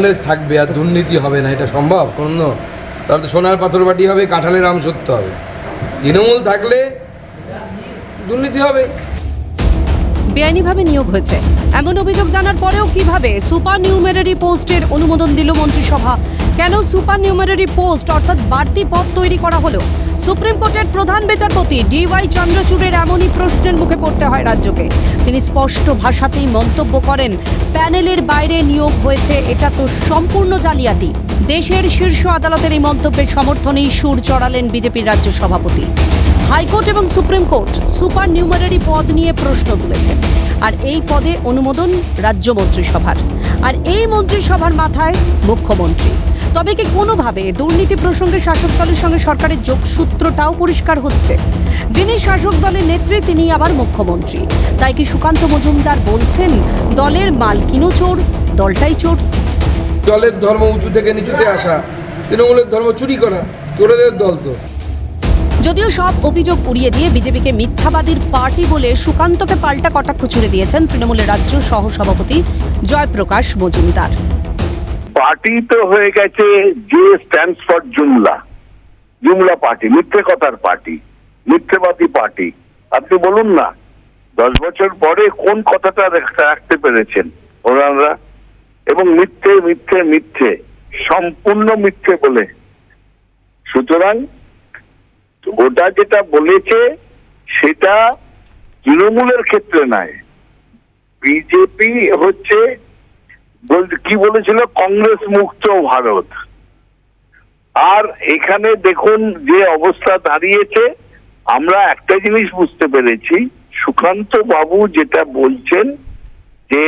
কংগ্রেস থাকবে আর দুর্নীতি হবে না, এটা সম্ভব? কোনো তাহলে তো সোনার পাথর বাটি হবে কাঁঠালের আম সত্য হবে। তৃণমূল থাকলে দুর্নীতি হবে। বেআইনিভাবে নিয়োগ হয়েছে। এমন অভিযোগ জানার পরেও কীভাবে সুপার নিউমেরারি পোস্টের অনুমোদন দিল মন্ত্রিসভা? কেন সুপার নিউমেরারি পোস্ট, অর্থাৎ বাড়তি পদ তৈরি করা হলো? সুপ্রিম কোর্টের প্রধান বিচারপতি ডিওয়াই চন্দ্রচূড়ের এমনই প্রশ্নের মুখে পড়তে হয় রাজ্যকে। তিনি স্পষ্ট ভাষাতেই মন্তব্য করেন, প্যানেলের বাইরে নিয়োগ হয়েছে, এটা তো সম্পূর্ণ জালিয়াতি। দেশের শীর্ষ আদালতের এই মন্তব্যের সমর্থনেই সুর চড়ালেন বিজেপির রাজ্য সভাপতি। হাইকোর্ট এবং সুপ্রিম কোর্ট সুপার নিউমারারি পদ নিয়ে প্রশ্ন তুলেছে আর এই পদে অনুমোদন রাজ্য মন্ত্রিসভার। আর এই মন্ত্রিসভার মাথায় মুখ্যমন্ত্রী। তবে কি কোনোভাবে দুর্নীতি প্রসঙ্গে শাসক দলের সঙ্গে সরকারের যোগসূত্রটাও পরিষ্কার হচ্ছে? যিনি শাসক দলের নেত্রী, তিনি আবার মুখ্যমন্ত্রী। তাই কি সুকান্ত মজুমদার বলছেন, দলের মালকিনও চোর, দলটাই চোর দলের ধর্ম উঁচু থেকে নিচুতে আসা, তৃণমূলের ধর্ম চুরি করা, চোরেদের দল তো। যদিও সব অভিযোগ উড়িয়ে দিয়ে বিজেপিকে মিথ্যাবাদীর পার্টি বলে সুকান্তকে পাল্টা কটাক্ষ ছুড়ে দিয়েছেন তৃণমূলের রাজ্য সহসভাপতি জয়প্রকাশ মজুমদার। পার্টি তো হয়ে গেছে যে stands for jumla jumla party মিথ্যে কথার পার্টি, মিথ্যেবাদী পার্টি। আপনি বলুন না, দশ বছর পরে কোন কথাটা রাখতে পেরেছেন ওনারা? এবং মিথ্যে মিথ্যে মিথ্যে, সম্পূর্ণ মিথ্যে বলে। সুতরাং ওটা যেটা বলেছে, সেটা তৃণমূলের ক্ষেত্রে নয়। বিজেপি হচ্ছে কি বলেছিল? কংগ্রেস মুক্ত ভারত। আর এখানে দেখুন যে অবস্থা দাঁড়িয়েছে, আমরা একটা জিনিস বুঝতে পেরেছি, সুকান্ত বাবু যেটা বলছেন যে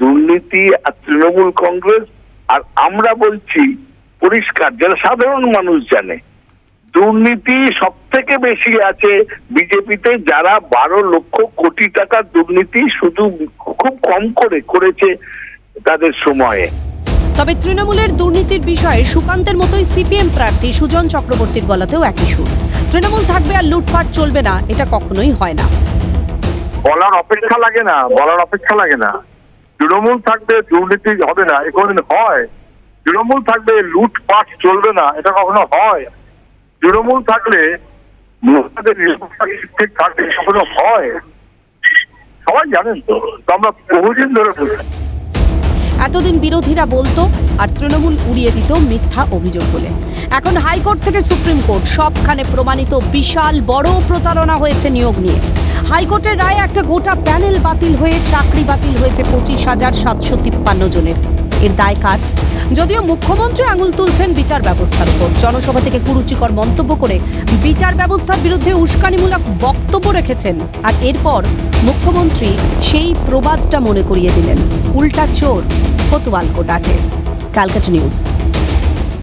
দুর্নীতি আর তৃণমূল কংগ্রেস, আর আমরা বলছি পরিষ্কার, যারা সাধারণ মানুষ জানে দুর্নীতি সব থেকে বেশি আছে বিজেপিতে যারা বারো লক্ষ কোটি টাকার দুর্নীতি শুধু খুব কম করে করেছে তাদের সময়ে। তবে তৃণমূলের দুর্নীতির বিষয়ে সুকান্তের মতোই সিপিএম প্রার্থী সুজন চক্রবর্তীর গলাতেও একই সুর। তৃণমূল থাকবে আর লুটপাট চলবে না এটা কখনোই হয় না। বলার অপেক্ষা লাগে না বলার অপেক্ষা লাগে না। তৃণমূল থাকবে দুর্নীতি হবে না এ কোনোদিন হয়? তৃণমূল থাকবে লুটপাট চলবে না এটা কখনো হয়? তৃণমূল থাকলে মহিলাদের ঠিক এটা হয়? সবাই জানেন তো আমরা বহুদিন ধরে এতদিন বিরোধীরা বলতো আর তৃণমূল উড়িয়ে দিত মিথ্যা অভিযোগ বলে। এখন হাইকোর্ট থেকে সুপ্রিম কোর্ট, সবখানে প্রমাণিত বিশাল বড় প্রতারণা হয়েছে নিয়োগ নিয়ে। হাইকোর্টের রায়ে একটা গোটা প্যানেল বাতিল হয়ে চাকরি বাতিল হয়েছে পঁচিশ হাজার সাতশো তিপ্পান্ন জনের। এর দায় কার যদিও মুখ্যমন্ত্রী আঙুল তুলছেন বিচার ব্যবস্থার উপর। জনসভা থেকে কুরুচিকর মন্তব্য করে বিচার ব্যবস্থার বিরুদ্ধে উস্কানিমূলক বক্তব্য রেখেছেন। আর এরপর মুখ্যমন্ত্রী সেই প্রবাদটা মনে করিয়ে দিলেন। উল্টা চোর কোতোয়াল কোটাটে ক্যালকাটা নিউজ।